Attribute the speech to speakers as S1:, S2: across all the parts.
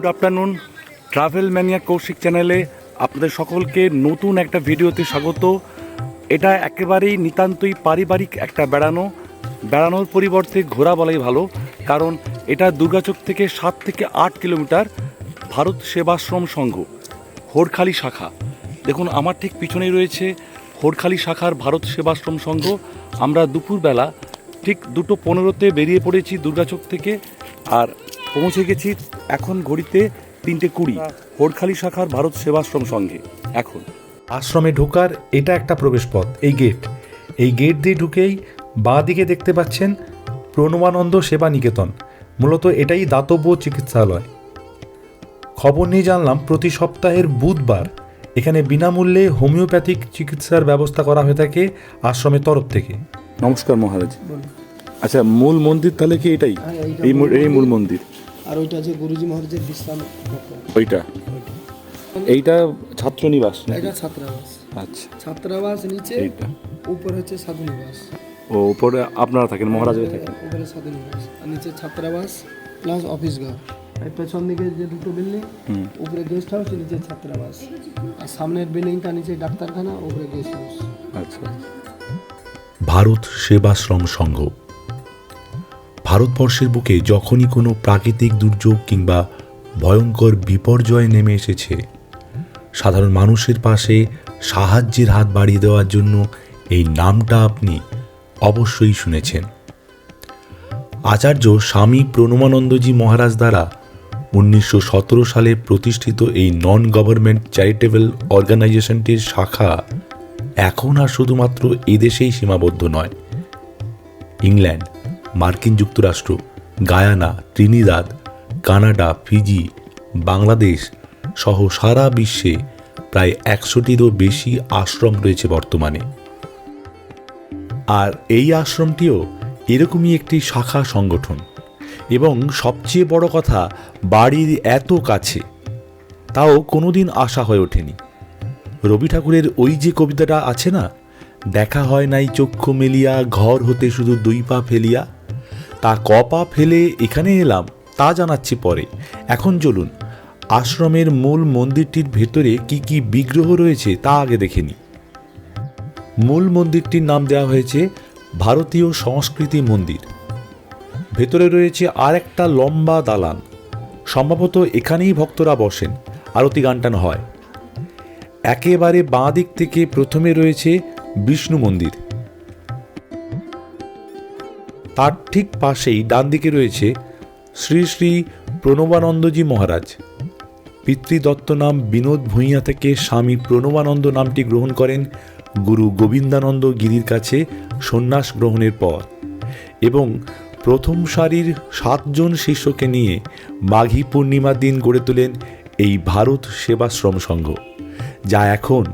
S1: Good afternoon travel mania Koushik চ্যানেলে আপনাদের সকলকে নতুন একটা ভিডিওতে স্বাগত। এটা একেবারেই নিতান্তই পারিবারিক একটা বেড়ানো। বেড়ানোর পরিবর্তে ঘোরা বলাই ভালো, কারণ এটা দুর্গাচক থেকে সাত থেকে আট কিলোমিটার ভারত সেবাশ্রম সংঘ, হোরখালি শাখা। দেখুন, আমার ঠিক পিছনেই রয়েছে হোরখালি শাখার ভারত সেবাশ্রম সংঘ। আমরা দুপুরবেলা ঠিক দুটো পনেরোতে বেরিয়ে পড়েছি দুর্গাচক থেকে, আর পৌঁছে গেছি এখন ঘড়িতে তিনটে কুড়ি হোরখালি শাখার ভারত সেবাশ্রম সঙ্গে এখন।
S2: আশ্রমে ঢোকার এটা একটা প্রবেশপথ এই গেট। এই গেট দিয়ে ঢুকেই বাঁ দিকে দেখতে পাচ্ছেন প্রণবানন্দ সেবা নিকেতন মূলত এটাই দাতব্য চিকিৎসালয়। খবর নিয়ে জানলাম প্রতি সপ্তাহের বুধবার এখানে বিনামূল্যে হোমিওপ্যাথিক চিকিৎসার ব্যবস্থা করা হয়ে থাকে আশ্রমের তরফ থেকে।
S1: নমস্কার মহারাজ। আচ্ছা মূল মন্দির তাহলে কি এটাই?
S3: হ্যাঁ,
S1: এই মূল-
S3: মূল
S1: এই মূল মন্দির।
S3: আর ওইটা আছে গুরুজি মহারাজের বিশ্রাম
S1: ওইটা? এইটা ছাত্র নিবাস
S3: এটা ছাত্রাবাস।
S1: আচ্ছা।
S3: ছাত্রাবাস নিচে
S1: এইটা?
S3: উপরে হচ্ছে সাধু নিবাস
S1: ও উপরে আপনারা থাকেন মহারাজও থাকেন?
S3: উপরে সাধু নিবাস আর নিচে ছাত্রাবাস প্লাস অফিস ঘর। এই পেছন দিকে যে দুটো বিল্ডিং। উপরে গেস্ট হাউস নিচে ছাত্রাবাস। আর সামনের বিল্ডিংটা নিচে ডাক্তারখানা উপরে গেস্ট হাউস
S1: আচ্ছা।
S2: ভারত সেবাশ্রম সংঘ। ভারতবর্ষের বুকে যখনই কোনো প্রাকৃতিক দুর্যোগ কিংবা ভয়ঙ্কর বিপর্যয় নেমে এসেছে, সাধারণ মানুষের পাশে সাহায্যের হাত বাড়িয়ে দেওয়ার জন্য এই নামটা আপনি অবশ্যই শুনেছেন। আচার্য স্বামী প্রণমানন্দজি মহারাজ দ্বারা উনিশশো সতেরো সালে প্রতিষ্ঠিত এই নন গভর্নমেন্ট চ্যারিটেবল অর্গানাইজেশনটির শাখা এখন আর শুধুমাত্র এদেশেই সীমাবদ্ধ নয়, ইংল্যান্ড। মার্কিন যুক্তরাষ্ট্র, Guyana, Trinidad, Canada, Fiji, Bangladesh সহ সারা বিশ্বে প্রায় একশোটিরও বেশি আশ্রম রয়েছে বর্তমানে। আর এই আশ্রমটিও এরকমই একটি শাখা সংগঠন। এবং সবচেয়ে বড় কথা, বাড়ির এত কাছে। তাও কোনোদিন আশা হয়ে ওঠেনি। রবি ঠাকুরের ওই যে কবিতাটা আছে না, দেখা হয় নাই চক্ষু মেলিয়া, ঘর হতে শুধু দুই পা ফেলিয়া তা ক পা ফেলে এখানে এলাম, তা জানাচ্ছি পরে। এখন চলুন, আশ্রমের মূল মন্দিরটির ভেতরে কি কি বিগ্রহ রয়েছে তা আগে দেখে মূল মন্দিরটির নাম দেওয়া হয়েছে ভারতীয় সংস্কৃতি মন্দির। ভেতরে রয়েছে আর একটা লম্বা দালান। সম্ভবত এখানেই ভক্তরা বসেন, আরতি গানটান হয়। একেবারে বাঁ দিক থেকে প্রথমে রয়েছে বিষ্ণু মন্দির। তার ঠিক পাশেই ডান দিকে রয়েছে শ্রী শ্রী প্রণবানন্দজি মহারাজ। পিতৃদত্ত নাম বিনোদ ভূঁইয়া থেকে স্বামী প্রণবানন্দ নামটি গ্রহণ করেন গুরু গোবিন্দানন্দ গিরির কাছে সন্ন্যাস গ্রহণের পর এবং প্রথম সারির সাতজন শিষ্যকে নিয়ে মাঘী পূর্ণিমার দিন গড়ে তোলেন এই ভারত সেবাশ্রম সংঘ, যা এখন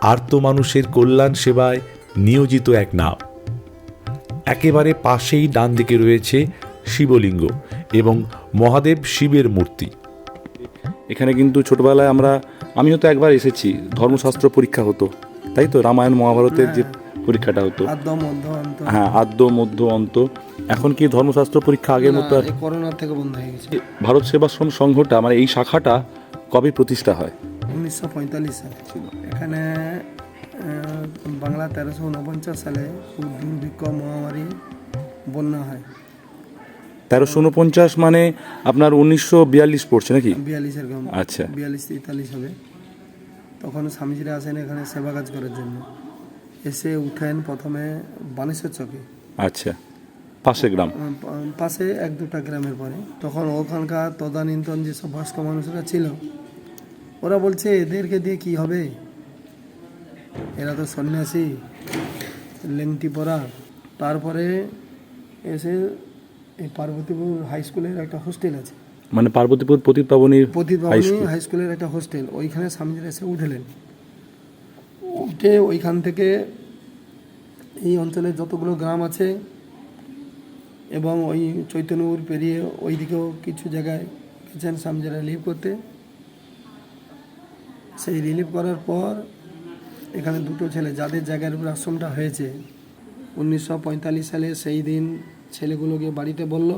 S2: আর্ত মানুষের কল্যাণ সেবায় নিয়োজিত এক নাম। একেবারে পাশেই ডান দিকে রয়েছে শিবলিঙ্গ এবং মহাদেব শিবের মূর্তি।
S1: এখানে কিন্তু ছোটবেলায় আমরা আমিও তো একবার এসেছি ধর্মশাস্ত্র পরীক্ষা হতো তাই তো? রামায়ণ মহাভারতের যে পরীক্ষাটা হতো।
S3: আদ্য মধ্য অন্ত।
S1: হ্যাঁ আদ্য মধ্য অন্ত। এখন কি ধর্মশাস্ত্র পরীক্ষা আগের মতো আর-
S3: করোনার থেকে বন্ধ হয়ে গেছে।
S1: ভারত সেবাশ্রম সংঘটা মানে এই শাখাটা কবে প্রতিষ্ঠা হয়?
S3: উনিশশো পঁয়তাল্লিশ সালে ছিল। এখানে বাংলা তেরোশো উনপঞ্চাশ সালে খুব দুর্ভিক্ষ মহামারী বন্যা হয়।
S1: তেরোশো উনপঞ্চাশ মানে আপনার উনিশশো বিয়াল্লিশ পড়ছে নাকি?
S3: বিয়াল্লিশের গ্রাম
S1: আচ্ছা।
S3: বিয়াল্লিশ তেতাল্লিশ হবে। তখন স্বামীজিরা আসেন এখানে সেবা কাজ করার জন্য। এসে উঠেন প্রথমে বানেশ্বর চকে।
S1: আচ্ছা পাশে গ্রাম।
S3: পাশে এক দুটা গ্রামের পরে। তখন ওখানকার তদানীন্তন যেসব বয়স্ক মানুষরা ছিল ওরা বলছে এদেরকে দিয়ে কি হবে? এরা তো সন্ন্যাসী লেংটি পরা। তারপরে এসে এই পার্বতীপুর হাই স্কুলের একটা হোস্টেল আছে।
S1: মানে পার্বতীপুর পতিত পাবনীর
S3: পতিত
S1: হাই
S3: হাই স্কুলের একটা হোস্টেল ওইখানে স্বামীজিরা এসে উঠলেন। উঠে ওইখান থেকে এই অঞ্চলে যতগুলো গ্রাম আছে এবং ওই চৈতন্যপুর পেরিয়ে ওইদিকেও কিছু জায়গায় গেছেন স্বামীজিরা রিলিভ করতে। সেই রিলিভ করার পর এখানে দুটো ছেলে, যাদের জায়গার উপর আশ্রমটা হয়েছে। উনিশশো পঁয়তাল্লিশ সালে সেই দিন ছেলেগুলোকে বাড়িতে বলল,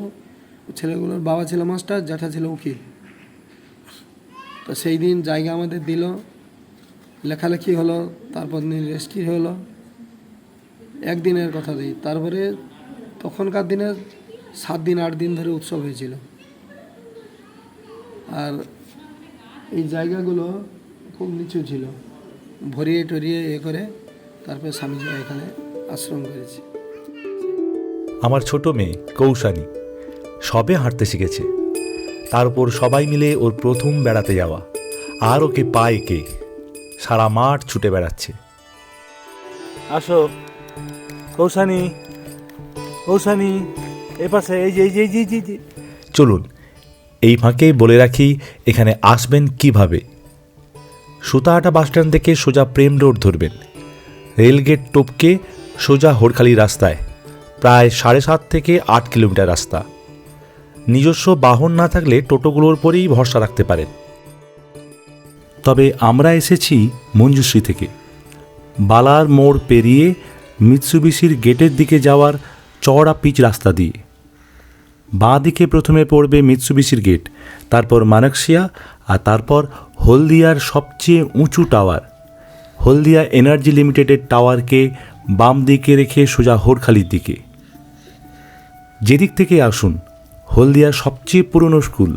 S3: ছেলেগুলোর বাবা ছিল মাস্টার, জ্যাঠা ছিল উকিল। তো সেই দিন জায়গা আমাদের দিল, লেখালেখি হলো, তারপর দিন রেস্ট্রি হলো। একদিনের কথা দিই, তারপরে তখনকার দিনে সাত দিন, আট দিন ধরে উৎসব হয়েছিল। আর এই জায়গাগুলো খুব নিচু ছিল। ভরিয়ে টরিয়ে এ করে তারপরে স্বামীজিরা এখানে আশ্রম করেছে।
S2: আমার ছোট মেয়ে কৌশানী সবে হাঁটতে শিখেছে। তার উপর সবাই মিলে ওর প্রথম বেড়াতে যাওয়া। আর ওকে পায় কে? সারা মাঠ ছুটে বেড়াচ্ছে।
S1: আসো। কৌশানি কৌশানি এ পাশে এই যে এই যে এই যে, এই যে, এই যে।
S2: চলুন এই ফাঁকে বলে রাখি এখানে আসবেন কীভাবে? সুতাহাটা বাসস্ট্যান্ড থেকে সোজা প্রেম রোড ধরবেন। রেলগেট টপকে সোজা হোড়খালি রাস্তায়, প্রায় সাড়ে সাত থেকে আট কিলোমিটার রাস্তা। নিজস্ব বাহন না থাকলে টোটোগুলোর পরেই ভরসা রাখতে পারেন। তবে আমরা এসেছি মঞ্জুশ্রী থেকে। বালার মোড় পেরিয়ে মিৎসুবিশির গেটের দিকে যাওয়ার চওড়া পিচ রাস্তা দিয়ে। বাঁ দিকে প্রথমে পড়বে মিৎসুবিশির গেট, তারপর মানাকশিয়া আর তারপর হলদিয়ার সবচেয়ে উঁচু টাওয়ার। হলদিয়া এনার্জি লিমিটেডের টাওয়ারকে বাম দিকে রেখে সোজা হোরখালির দিকে। যেদিক থেকে আসুন হলদিয়ার সবচেয়ে পুরনো স্কুল,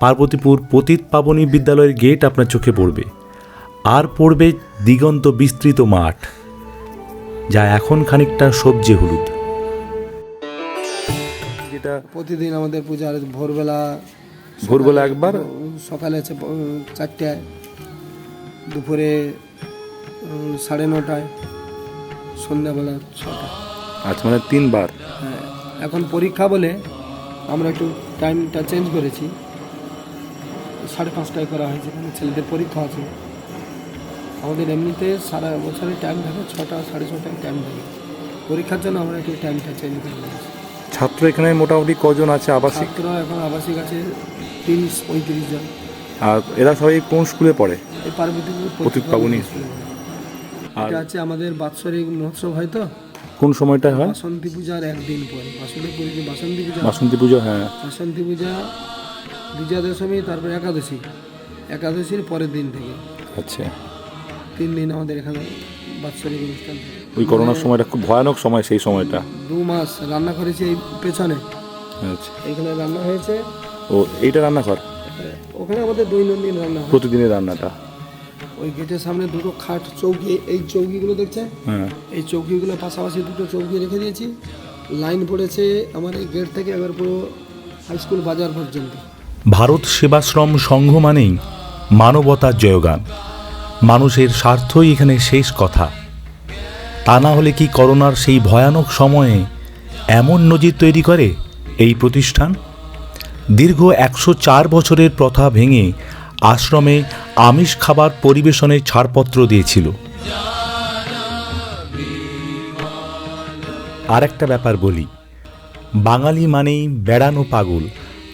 S2: পার্বতীপুর পতিত পাবনী বিদ্যালয়ের গেট আপনার চোখে পড়বে। আর পড়বে দিগন্ত বিস্তৃত মাঠ, যা এখন খানিকটা সবজি হলুদ।
S1: যেটা
S3: প্রতিদিন আমাদের পূজা ভোরবেলা
S1: ভোরবেলা একবার?
S3: সকালে আছে চারটায়। দুপুরে সাড়ে নটায় সন্ধ্যাবেলা ছটায়।
S1: আচ্ছা মানে তিনবার?
S3: হ্যাঁ এখন পরীক্ষা বলে আমরা একটু টাইমটা চেঞ্জ করেছি। সাড়ে পাঁচটায় করা হয়েছে কারণ ছেলেদের পরীক্ষা আছে। আমাদের এমনিতে সারা বছরের টাইম থাকে ছটা সাড়ে ছটায় টাইম থাকে। পরীক্ষার জন্য আমরা একটু টাইমটা চেঞ্জ করে দিয়েছি
S1: ছাত্র এখানে মোটামুটি কজন আছে আবাসিক?
S3: ছাত্র এখন আবাসিক আছে তিরিশ পঁয়ত্রিশ জন।
S1: আর এরা সবাই কোন স্কুলে পড়ে? পতিত পাবনী। আর
S3: এটা আছে আমাদের বাৎসরিক মহোৎসব হয় তো?
S1: কোন সময়টা হয়?
S3: বাসন্তী পূজার একদিন পরে বাসন্তী পূজা বাসন্তী পূজা।
S1: বাসন্তী পুজো হ্যাঁ।
S3: বাসন্তী পূজা বিজয়া দশমী তারপর একাদশী। একাদশীর পরের দিন থেকে।
S1: আচ্ছা।
S3: তিন দিন আমাদের এখানে বাৎসরিক অনুষ্ঠান।
S1: ওই করোনার সময়টা খুব ভয়ানক সময় সেই সময়টা।
S3: দু মাস রান্না করেছি এই পেছনে।
S1: আচ্ছা।
S3: এখানে রান্না হয়েছে।
S1: ও এইটা রান্নাঘর
S3: ওখানে আমাদের দৈনন্দিন রান্না হয়।
S1: প্রতিদিনের রান্নাটা?
S3: ওই গেটের সামনে দুটো খাট চৌকি এই চৌকিগুলো দেখছে?
S1: হ্যাঁ।
S3: এই চৌকিগুলো পাশাপাশি দুটো চৌকি রেখে দিয়েছি। লাইন পড়েছে আমার এই গেট থেকে এবার পুরো হাই স্কুল বাজার পর্যন্ত।
S2: ভারত সেবাশ্রম সংঘ মানেই মানবতার জয়গান। মানুষের স্বার্থই এখানে শেষ কথা। তা না হলে কি করোনার সেই ভয়ানক সময়ে এমন নজির তৈরি করে এই প্রতিষ্ঠান? দীর্ঘ একশো চার বছরের প্রথা ভেঙে আশ্রমে আমিষ খাবার পরিবেশনের ছাড়পত্র দিয়েছিল। আর একটা ব্যাপার বলি, বাঙালি মানেই বেড়ানো পাগল,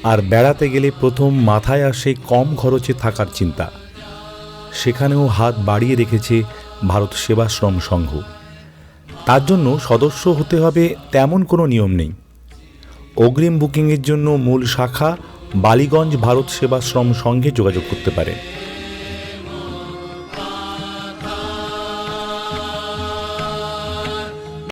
S2: আর বেড়াতে গেলে প্রথম মাথায় আসে কম খরচে থাকার চিন্তা। সেখানেও হাত বাড়িয়ে রেখেছে ভারত সেবাশ্রম সংঘ। তার জন্য সদস্য হতে হবে তেমন কোনো নিয়ম নেই। অগ্রিম বুকিংয়ের জন্য মূল শাখা বালিগঞ্জ ভারত সেবাশ্রম সঙ্গে যোগাযোগ করতে পারে।